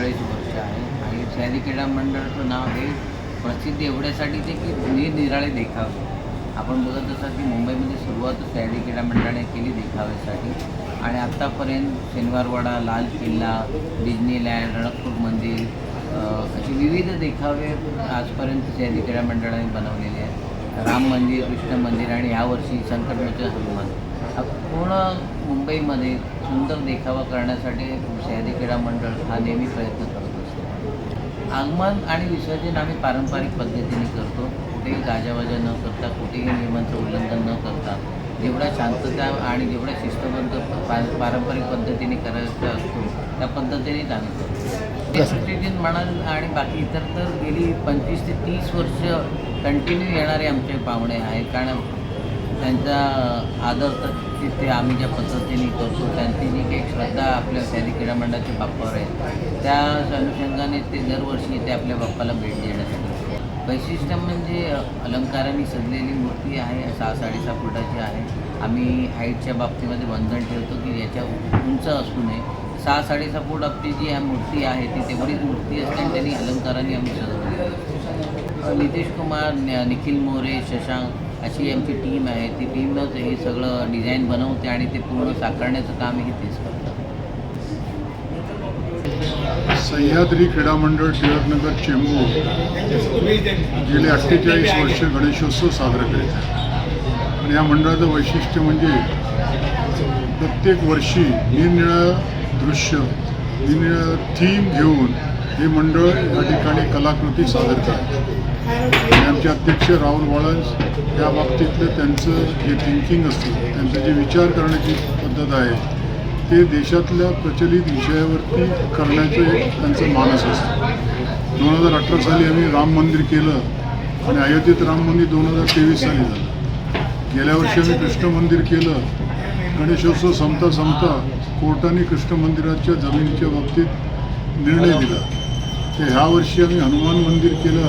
सह्याद्री क्रीडा मंडळाचं नाव हे प्रसिद्ध एवढ्यासाठी ते की निरनिराळे देखावे. आपण बघत असाल की मुंबईमध्ये सुरुवात शहरी क्रीडा मंडळाने केली देखाव्यासाठी. आणि आत्तापर्यंत शनिवारवाडा लाल किल्ला डिझनीलँड रणकपूर मंदिर असे विविध देखावे आजपर्यंत शहरी क्रीडा मंडळाने बनवलेले आहेत. राम मंदिर कृष्ण मंदिर आणि यावर्षी संकटमोचन हनुमान. हा पूर्ण मुंबईमध्ये सुंदर देखावा करण्यासाठी शहरी क्रीडा मंडळ हा नेहमी प्रयत्न करत असतो. आगमन आणि विसर्जन आम्ही पारंपरिक पद्धतीने करतो. कुठेही गाजावाजा न करता कुठेही नियमांचं उल्लंघन न करता जेवढा शांतता आणि जेवढा शिस्तबद्ध पा पारंपरिक पद्धतीने करायचा असतो त्या पद्धतीनेच आम्ही करतो. म्हणाल आणि बाकी इतर तर गेली पंचवीस ते तीस वर्ष कंटिन्यू येणारे आमचे पाहुणे आहेत. कारण त्यांचा आदर तर तिथे ते आम्ही ज्या पद्धतीने करतो त्यांची जी काही श्रद्धा आपल्या सैनिक क्रीडा मंडळाच्या बाप्पावर आहे. त्या अनुषंगाने ते दरवर्षी ते आपल्या बाप्पाला भेट देण्यासाठी वैशिष्ट्य म्हणजे अलंकाराने सजलेली मूर्ती आहे सहा साडेसहा फुटाची आहे. आम्ही हाईटच्या बाबतीमध्ये बंधन ठेवतो की याच्या उंच असू नये. सहा साडेसहा फूट आपली जी ह्या मूर्ती आहे ती तेवढीच मूर्ती असते आणि त्यांनी अलंकाराने आम्ही सजवली नितीश कुमार न- निखिल मोरे शशांक अशी आमची टीम आहे. ती टीमच हे सगळं डिझाईन बनवते आणि ते पूर्ण साकारण्याचं काम हे तेच करतात. सह्याद्री क्रीडा मंडळ टिळकनगर चेंबूर गेले अठ्ठेचाळीस वर्ष गणेशोत्सव साजरा करीत आहे. आणि या मंडळाचं वैशिष्ट्य म्हणजे प्रत्येक वर्षी निरनिळं दृश्य निरनिळं थीम घेऊन हे मंडळ या ठिकाणी कलाकृती सादर करतात. आणि आमचे अध्यक्ष राहुल वाळंज या बाबतीतलं त्यांचं जे थिंकिंग असतं त्यांचं जे विचार करण्याची पद्धत आहे ते देशातल्या प्रचलित विषयावरती करण्याचं एक त्यांचं मानस असतं. दोन हजार अठरा साली आम्ही राम मंदिर केलं आणि अयोध्येत राम मंदिर दोन हजार तेवीस साली झालं. गेल्या वर्षी आम्ही कृष्ण मंदिर केलं. गणेशोत्सव संपता संपता कोर्टाने कृष्ण मंदिराच्या जमिनीच्या बाबतीत निर्णय दिला. तर ह्या वर्षी आम्ही हनुमान मंदिर केलं.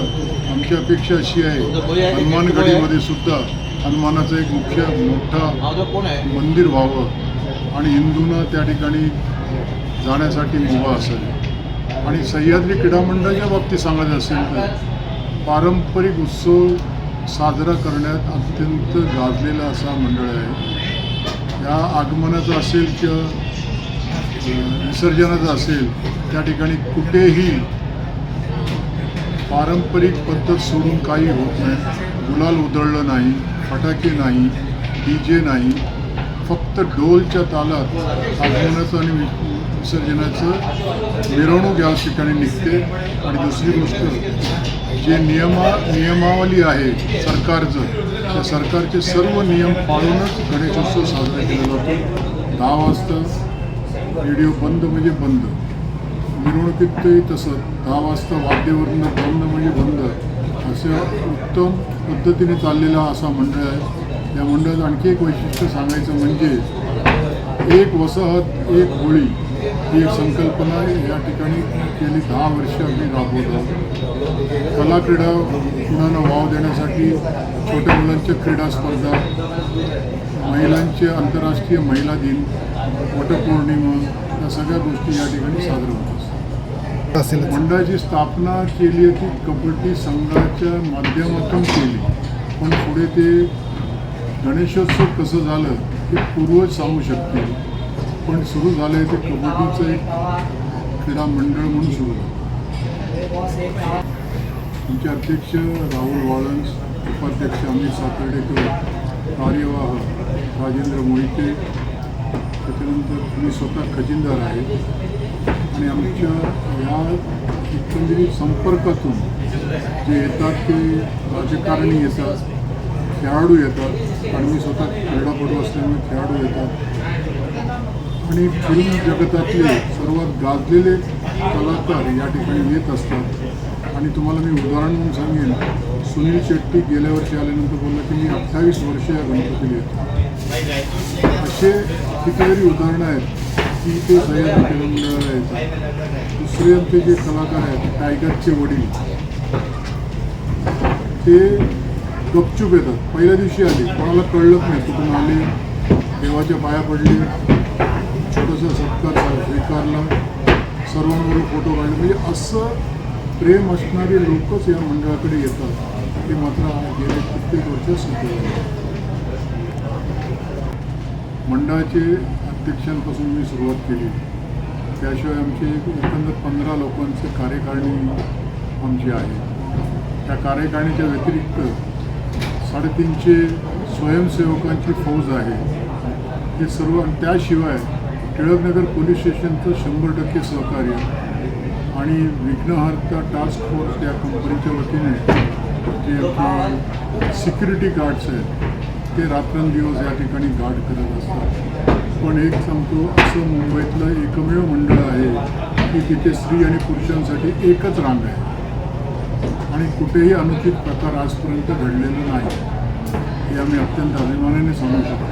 आमची अपेक्षा अशी आहे. हनुमानगडीमध्ये सुद्धा हनुमानाचं एक मुख्य मोठा मंदिर व्हावं आणि हिंदूंना त्या ठिकाणी जाण्यासाठी मुभा असेल आणि सह्याद्री क्रीडा मंडळाच्या बाबतीत सांगायचं असेल तर पारंपरिक उत्सव साजरा करण्यात अत्यंत गाजलेला असा मंडळ आहे. या आगमनाचं असेल किंवा विसर्जनाचं असेल त्या ठिकाणी कुठेही पारंपरिक पद्धत सोडून काही होत नाही. गुलाल उधळलं नाही फटाके नाही डी जे नाही. फक्त डोलच्या तालात आगमनाचं आणि विसर्जनाचं मिरवणूक या ठिकाणी निघते. आणि दुसरी गोष्ट जे नियमा नियमावली आहे सरकारचं त्या सरकारचे सर्व नियम पाळूनच गणेशोत्सव साजरा केला जातो. दहा वाजता रेडिओ बंद म्हणजे बंद. मिरवणुकीतही तसं दहा वाजता वाद्यवरून बंद म्हणजे बंद असं उत्तम पद्धतीने चाललेला असा मंडळ आहे. या मंडळाचं आणखी एक वैशिष्ट्य सांगायचं म्हणजे एक वसाहत एक होळी ही एक संकल्पना या ठिकाणी गेली दहा वर्ष आम्ही राबवत कला क्रीडा मुलांना वाव देण्यासाठी छोट्या मुलांच्या क्रीडा स्पर्धा महिलांचे आंतरराष्ट्रीय महिला दिन वटपौर्णिमा या सगळ्या गोष्टी या ठिकाणी साजऱ्या होतात. असेल मंडळाची स्थापना केली आहे ती कबड्डी संघाच्या माध्यमातून केली. पण पुढे ते गणेशोत्सव कसं झालं ते पूर्वज सांगू शकते पण सुरू झालं आहे ते कबड्डीचं एक क्रीडा मंडळ म्हणून सुरू झालं. आमचे अध्यक्ष राहुल वाळंस उपाध्यक्ष अमित सातर्डेकर कार्यवाह राजेंद्र मोहिते त्याच्यानंतर तुम्ही स्वतः खजिनदार आहे. आणि आमच्या या एकंदरीत संपर्कातून जे येतात ते राजकारणी येतात खेळाडू येतात आणि मी स्वतः क्रीडापटू असल्यामुळे खेळाडू येतात. आणि फिल्म जगतातले सर्वात गाजलेले कलाकार या ठिकाणी येत असतात. आणि तुम्हाला मी उदाहरण म्हणून सांगेन सुनील शेट्टी गेल्या वर्षी आल्यानंतर बोलला की मी अठ्ठावीस वर्ष या गणपतीला येतो. असे कितीतरी उदाहरणं आहेत. की ते सह्याद्री मंडळाला येतात दुसरे आमचे जे कलाकार आहेत टायगरचे वडील ते गपचूप येतात. पहिल्या दिवशी आले. कोणाला कळलंच नाही. कुठून आले? देवाच्या पाया पडले. छोटासा सत्कार स्वीकारला. सर्वांबरोबर फोटो काढले. म्हणजे असं प्रेम असणारे लोकच या मंडळाकडे येतात. ते मात्र गेले कित्येक वर्ष सिद्ध मंडळाचे अध्यक्षांपासून मी सुरुवात केली. त्याशिवाय आमचे एकंदर पंधरा लोकांचे कार्यकारिणी आमची आहे. त्या कार्यकारिणीच्या व्यतिरिक्त साडेतीनशे स्वयंसेवकांची फौज आहे. हे सर्व आणि त्याशिवाय टिळकनगर पोलीस स्टेशनचं शंभर टक्के सहकार्य आणि विघ्नहर्ता टास्क फोर्स या कंपनीच्या वतीने जे सिक्युरिटी गार्ड्स आहेत ते रात्रंदिवस या ठिकाणी गार्ड करत असतात. पण एक सांगतो असं मुंबईतलं एकमेव मंडळ आहे की तिथे स्त्री आणि पुरुषांसाठी एकच रांग आहे. आणि कुठेही अनुचित प्रकार आजपर्यंत घडलेला नाही. हे आम्ही अत्यंत अभिमानाने सांगू शकतो.